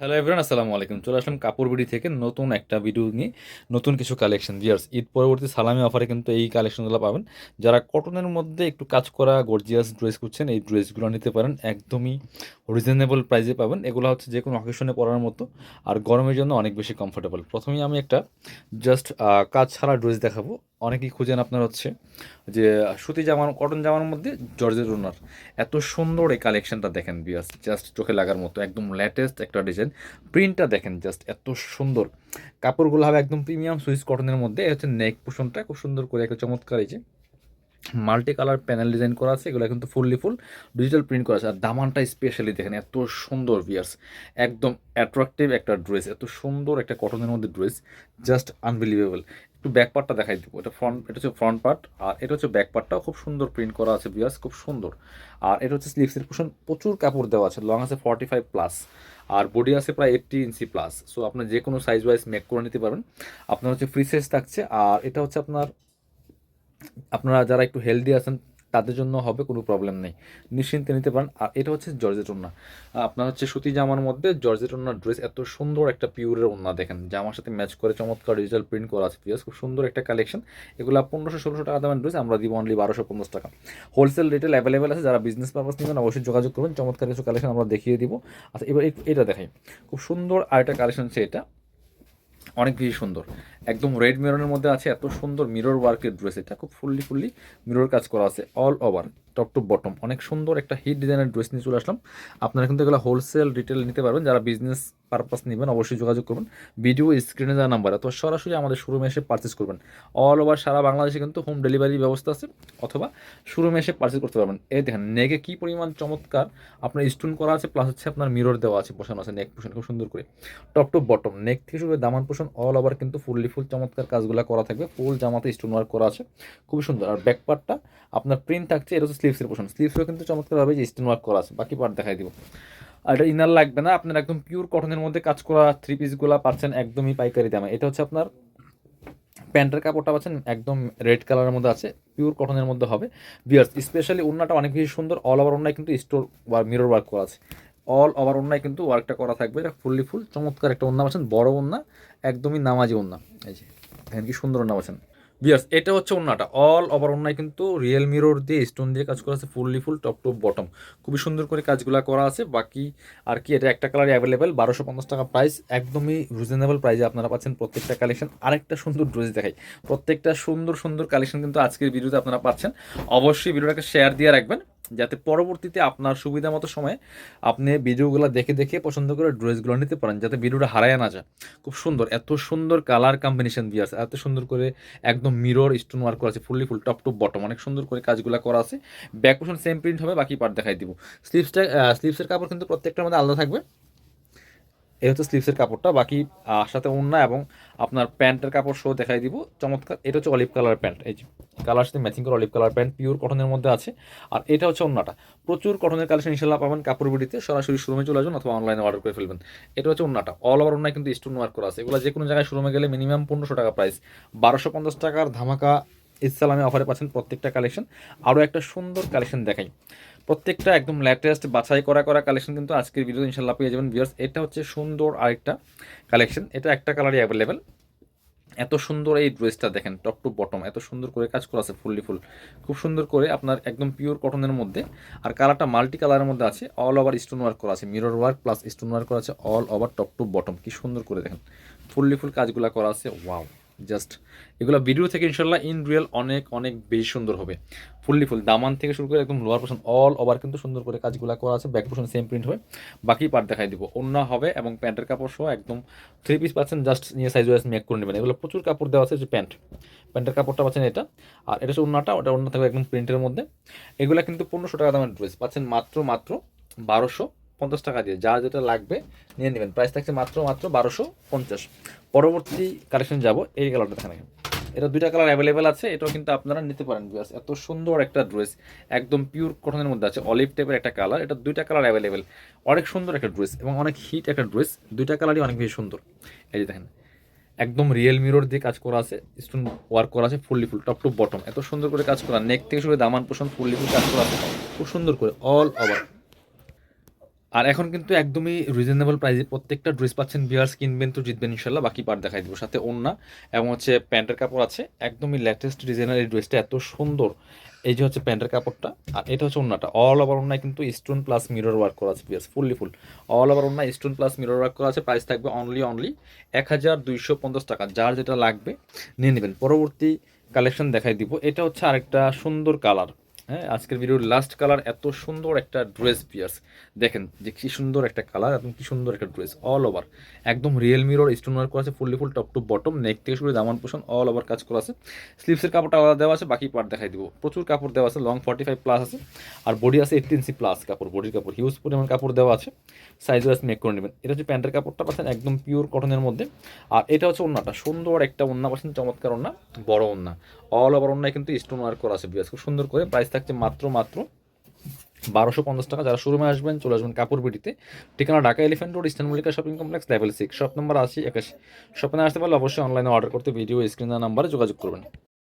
Hello everyone আসসালামু আলাইকুম। চলে আসলাম কাপড় বিড়ি থেকে নতুন একটা ভিডিও নিয়ে। নতুন কিছু কালেকশন জিয়ার্স ঈদ পরবর্তী সালামি অফারে কিন্তু এই কালেকশনগুলো পাবেন। যারা কটনের মধ্যে একটু কাজ করা গর্জিয়াস ড্রেস করছেন এই ড্রেসগুলো নিতে পারেন। একদমই রিজনেবল প্রাইসে পাবেন। এগুলো হচ্ছে যে কোনো অকেশনে পরার মতো, আর গরমের জন্য অনেক বেশি কমফোর্টেবল প্রথমেই আমি একটা জাস্ট কাজ ছাড়া ড্রেস দেখাবো। অনেকেই খুঁজেন আপনার হচ্ছে যে, সুতি জামার কটন জামার মধ্যে জর্জের রুনার এত সুন্দর এই কালেকশনটা দেখেন বিয়াস জাস্ট চোখে লাগার মতো। একদম লেটেস্ট একটা ডিজাইন প্রিন্টটা দেখেন জাস্ট এত সুন্দর। কাপড়গুলো হবে একদম প্রিমিয়াম সুইস কটনের মধ্যে। হচ্ছে নেক পোষণটা খুব সুন্দর করে একটা চমৎকার এই যে মাল্টি কালার প্যানেল ডিজাইন করা আছে। এগুলো কিন্তু ফুললি ফুল ডিজিটাল প্রিন্ট করা আছে। আর দামানটা স্পেশালি দেখেন, এত সুন্দর বিয়ার্স একদম অ্যাট্রাকটিভ একটা ড্রেস এত সুন্দর একটা কটনের মধ্যে ড্রেস জাস্ট আনবিলিভেবল একটু ব্যাক পার্টটা দেখাই দিব। এটা ফ্রন্ট এটা হচ্ছে ফ্রন্ট পার্ট আর এটা হচ্ছে ব্যাক পার্টটাও খুব সুন্দর প্রিন্ট করা আছে বিয়াস খুব সুন্দর। আর এটা হচ্ছে স্লিভসের পোষণ প্রচুর কাপড় দেওয়া আছে লং আছে ফর্টি ফাইভ প্লাস আর বডি আছে প্রায় এইটটি ইঞ্চি প্লাস সো আপনি যে কোনো সাইজ ওয়াইজ মেক করে নিতে পারবেন। আপনার হচ্ছে ফ্রি সাইজ থাকছে, আর এটা হচ্ছে আপনার, আপনারা যারা একটু হেলদি আছেন তাদের জন্য হবে, কোনো প্রবলেম নেই। নিশ্চিন্তে নিতে পারেন। আর এটা হচ্ছে জর্জেট ওন্না আপনার হচ্ছে সুতি জামার মধ্যে জর্জেট ওন্নার ড্রেস এত সুন্দর একটা পিওরের ওন্না দেখেন। জামার সাথে ম্যাচ করে চমৎকার ডিজিটাল প্রিন্ট করা আছে পিয়াস খুব সুন্দর একটা কালেকশন এগুলো পনেরোশো, ষোলোশো টাকা দামের ড্রেস আমরা দিব অনলি বারোশো, পঞ্চাশ টাকা। হোলসেল রিটেল অ্যাভেলেবেল আছে। যারা বিজনেস পারপাস নেবেন, অবশ্যই যোগাযোগ করবেন। চমৎকার কিছু কালেকশন আমরা দেখিয়ে দিব। আচ্ছা এবার এটা দেখাই। খুব সুন্দর আর একটা কালেকশন হচ্ছে এটা। অনেক বেশি সুন্দর। একদম রেড মিরনের মধ্যে আছে এত সুন্দর মিরর ওয়ার্কের ড্রেস এটা খুব ফুললি ফুললি মিরর কাজ করা আছে all over top to bottom. অনেক সুন্দর একটা হিট ডিজাইনের ড্রেস নিয়ে চলে আসলাম। আপনারা কিন্তু এগুলো হোলসেল রিটেল নিতে পারবেন। যারা বিজনেস পারপাস নেবেন অবশ্যই যোগাযোগ করবেন। ভিডিও স্ক্রিনে দেওয়া নাম্বার অথবা সরাসরি আমাদের শোরুমে এসে পারচেস করবেন। অল ওভার সারা বাংলাদেশে কিন্তু হোম ডেলিভারি ব্যবস্থা আছে। অথবা শোরুমে এসে পারচেস করতে পারবেন। এই দেখেন নেকে কী পরিমাণ চমৎকার আপনার স্টোন করা আছে প্লাস হচ্ছে আপনার মিরর দেওয়া আছে, বসানো আছে নেক পোষণ খুব সুন্দর করে। টপ টু বটম নেক থেকে শুরু করে দামান পোষণ অল ওভার কিন্তু ফুললি ফুল চমৎকার কাজগুলো করা থাকবে। ফুল জামাতে স্টোন ওয়ার্ক করা আছে। খুবই সুন্দর। আর ব্যাক পার্টটা আপনার প্রিন্ট থাকছে, এটা হচ্ছে স্লিভসের পোষণ স্লিভসও কিন্তু চমৎকারভাবে যে স্টোন ওয়ার্ক করা আছে, বাকি পার্ট দেখাই দিব। আর এটা ইনার লাগবে না, আপনার একদম পিওর কটনের মধ্যে কাজ করা থ্রি পিসগুলো পাচ্ছেন একদমই পাইকারি দামে। এটা হচ্ছে আপনার প্যান্টের কাপড়টা পাচ্ছেন একদম রেড কালারের মধ্যে আছে পিওর কটনের মধ্যে হবে। বিয়ার্স স্পেশালি ওনাটা অনেক বেশি সুন্দর অল ওভার ওড়নায় কিন্তু স্টোর বা মিরর ওয়ার্ক করা আছে। অল ওভার ওড়নায় কিন্তু ওয়ার্কটা করা থাকবে, এটা ফুললি ফুল চমৎকার একটা ওড়না পাচ্ছেন, বড় ওড়না, একদমই নামাজি ওড়না। এই যে কি সুন্দর ওড়না পাচ্ছেন। বিয়ার্স, এটা হচ্ছে অন্যটা। অল ওভার অন্যায় কিন্তু রিয়েল মিরর দিয়ে স্টোন দিয়ে কাজ করা আছে fully full top top bottom খুবই সুন্দর করে কাজগুলো করা আছে। বাকি আর কি, এটা একটা কালার অ্যাভেলেবেল বারোশো পঞ্চাশ টাকা প্রাইস একদমই রিজনেবল প্রাইসে আপনারা পাচ্ছেন প্রত্যেকটা কালেকশন আরেকটা সুন্দর ড্রেস দেখাই। প্রত্যেকটা সুন্দর সুন্দর কালেকশন কিন্তু আজকের ভিডিওতে আপনারা পাচ্ছেন। অবশ্যই ভিডিওটাকে শেয়ার দিয়ে রাখবেন। যাতে পরবর্তীতে আপনার সুবিধা মতো সময় আপনি ভিডিওগুলো দেখে দেখে পছন্দ করে ড্রেসগুলো নিতে পারেন, যাতে ভিডিওটা হারায় না যায়। খুব সুন্দর, এত সুন্দর কালার কম্বিনেশন দিয়ে আছে, এত সুন্দর করে একদম মিরর স্টোন ওয়ার্ক করা আছে fully full top to bottom অনেক সুন্দর করে কাজগুলো করা আছে। ব্যাক পোশন সেম প্রিন্ট হবে, বাকি পার্ট দেখাই দিব। স্লিপসটা স্লিপসের কাপড় কিন্তু প্রত্যেকটার মধ্যে আলাদা থাকবে। এই হচ্ছে স্লিভসের কাপড়টা, বাকি সাথে ওড়না এবং আপনার প্যান্টের কাপড় সহ দেখাই দিব। চমৎকার, এটা হচ্ছে অলিভ কালার প্যান্ট এই যে কালার সাথে ম্যাচিং করা অলিভ কালার প্যান্ট পিওর কটনের মধ্যে আছে। আর এটা হচ্ছে ওড়নাটা। প্রচুর কটনের কালেকশন ইনশাল্লাহ পাবেন কাপড় বিডিতে, সরাসরি শোরুমে চলে আসুন অথবা অনলাইনে অর্ডার করে ফেলবেন। এটা হচ্ছে ওড়নাটা। অল ওভার ওড়নায় কিন্তু স্টোন ওয়ার্ক করা আছে। এগুলো যে কোনো জায়গায় শোরুমে গেলে মিনিমাম পনেরোশো টাকা প্রাইস বারোশো পঞ্চাশ টাকার ধামাকা ইসলামে অফারে পাচ্ছেন প্রত্যেকটা কালেকশন। আরও একটা সুন্দর কালেকশন দেখাই। প্রত্যেকটা একদম লেটেস্ট বাছাই করা করা কালেকশন কিন্তু আজকের ভিডিও ইনশাল্লাহ পেয়ে যাবেন ভিউয়ার্স এটা হচ্ছে সুন্দর আরেকটা কালেকশন। এটা একটা কালারই অ্যাভেলেবেল এত সুন্দর এই ড্রেসটা দেখেন টপ টু বটম এত সুন্দর করে কাজ করা আছে ফুললি ফুল। খুব সুন্দর করে আপনার একদম পিওর কটনের মধ্যে। আর কালারটা মাল্টি কালারের মধ্যে আছে। অল ওভার স্টোন ওয়ার্ক করা আছে। Mirror work plus stone work করা আছে। All over top to bottom কি সুন্দর করে দেখেন। ফুললি ফুল কাজগুলো করা আছে। ওয়াও জাস্ট এগুলো ভিডিও থেকে ইনশাল্লাহ ইন রিয়েল অনেক অনেক বেশি সুন্দর হবে। ফুললি ফুল দামান থেকে শুরু করে একদম লোয়ার পোর্শন অল ওভার কিন্তু সুন্দর করে কাজগুলো করা আছে ব্যাক পোর্শন সেম প্রিন্ট হবে। বাকি পার্ট দেখাই দিব। অন্য হবে এবং প্যান্টের কাপড় সহ একদম থ্রি পিস পাচ্ছেন জাস্ট নিয়ে সাইজ ওয়াইজ মেক করে নেবেন। এগুলো প্রচুর কাপড় দেওয়া আছে যে প্যান্ট। প্যান্টের কাপড়টা পাচ্ছেন এটা। আর এটা হচ্ছে অন্যটা ওটা অন্য থাকবে একদম প্রিন্টের মধ্যে। এগুলো কিন্তু পনেরোশো টাকা দামের ড্রেস পাচ্ছেন মাত্র মাত্র বারোশো। পঞ্চাশ টাকা দিয়ে, যা যেটা লাগবে নিয়ে নেবেন। প্রাইস থাকছে মাত্র মাত্র বারোশো পঞ্চাশ। পরবর্তী কালেকশন যাব, এই কালারটা দেখেন এটা দুইটা কালার অ্যাভেলেবেল আছে, এটাও কিন্তু আপনারা নিতে পারেন বিকজ এত সুন্দর একটা ড্রেস একদম পিওর কটনের মধ্যে আছে অলিভ টাইপের একটা কালার এটা দুইটা কালার অ্যাভেলেবেল অনেক সুন্দর একটা ড্রেস এবং অনেক হিট একটা ড্রেস দুইটা কালারই অনেক বেশি সুন্দর। এই যে দেখেন, একদম রিয়েল মিরর দিয়ে কাজ করা আছে স্টোন ওয়ার্ক করা আছে fully full top to bottom এত সুন্দর করে কাজ করা নেক থেকে শুরু দামান পোষণ ফুললি ফুল কাজ করা আছে, খুব সুন্দর করে অল ওভার আর এখন কিন্তু একদমই রিজনেবল প্রাইসে প্রত্যেকটা ড্রেস পাচ্ছেন বিয়ার্স কিনবেন তো জিতবেন ইনশাল্লাহ, বাকি পার্ট দেখাই দেবো। সাথে ওড়না এবং হচ্ছে প্যান্টের কাপড় আছে, একদমই লেটেস্ট ডিজাইনের এই ড্রেসটা এত সুন্দর। এই যে হচ্ছে প্যান্টের কাপড়টা, আর এটা হচ্ছে ওড়নাটা। অল ওভার ওড়নায় কিন্তু স্টোন প্লাস মিরর ওয়ার্ক করা আছে বিয়ার্স ফুললি ফুল অল ওভার ওড়না স্টোন প্লাস মিরর ওয়ার্ক করা আছে প্রাইস থাকবে অনলি অনলি এক হাজার দুইশো পঞ্চাশ টাকা। যার যেটা লাগবে, নিয়ে নেবেন। পরবর্তী কালেকশন দেখাই দিব। এটা হচ্ছে আরেকটা সুন্দর কালার হ্যাঁ আজকের ভিডিওর লাস্ট কালার এত সুন্দর একটা ড্রেস পিয়ার্স দেখেন যে কি সুন্দর একটা কালার এবং কি সুন্দর একটা ড্রেস অল ওভার একদম রিয়েল মিরর স্টোন ওয়ার্ক করা আছে fully full top to bottom neck থেকে শুরু দামান পোষণ অল ওভার কাজ করা আছে। স্লিভসের কাপড়টা আলাদা দেওয়া আছে, বাকি পার্ট দেখাই দিব। প্রচুর কাপড় দেওয়া আছে লং ফর্টি ফাইভ প্লাস আছে। আর বডি আছে এইটটি ইঞ্চি প্লাস কাপড় বডির কাপড় হিউজ পরিমাণ কাপড় দেওয়া আছে। সাইজ ওয়াইজ মেক করে নেবেন। এটা হচ্ছে প্যান্টের কাপড়টা পাচ্ছেন একদম পিওর কটনের মধ্যে। আর এটা হচ্ছে ওন্নাটা সুন্দর একটা ওন্না পাচ্ছেন, চমৎকার ওন্না বড় ওন্না অল ওভার ওন্নায় কিন্তু স্টোন ওয়ার্ক করা আছে খুব সুন্দর করে প্রাইস থাকছে মাত্র মাত্র বারোশো পঞ্চাশ টাকা। যারা শোরুমে আসবেন, চলে আসবেন কাপড় বিটিতে। ঠিকানা Dhaka Elephant Road, Eastern Mallika shopping complex, level six. Shop number আশি, একাশি। শপে আসতে পারলে অবশ্যই অনলাইনে অর্ডার করতে ভিডিও স্ক্রিন নাম্বারে যোগাযোগ করবেন।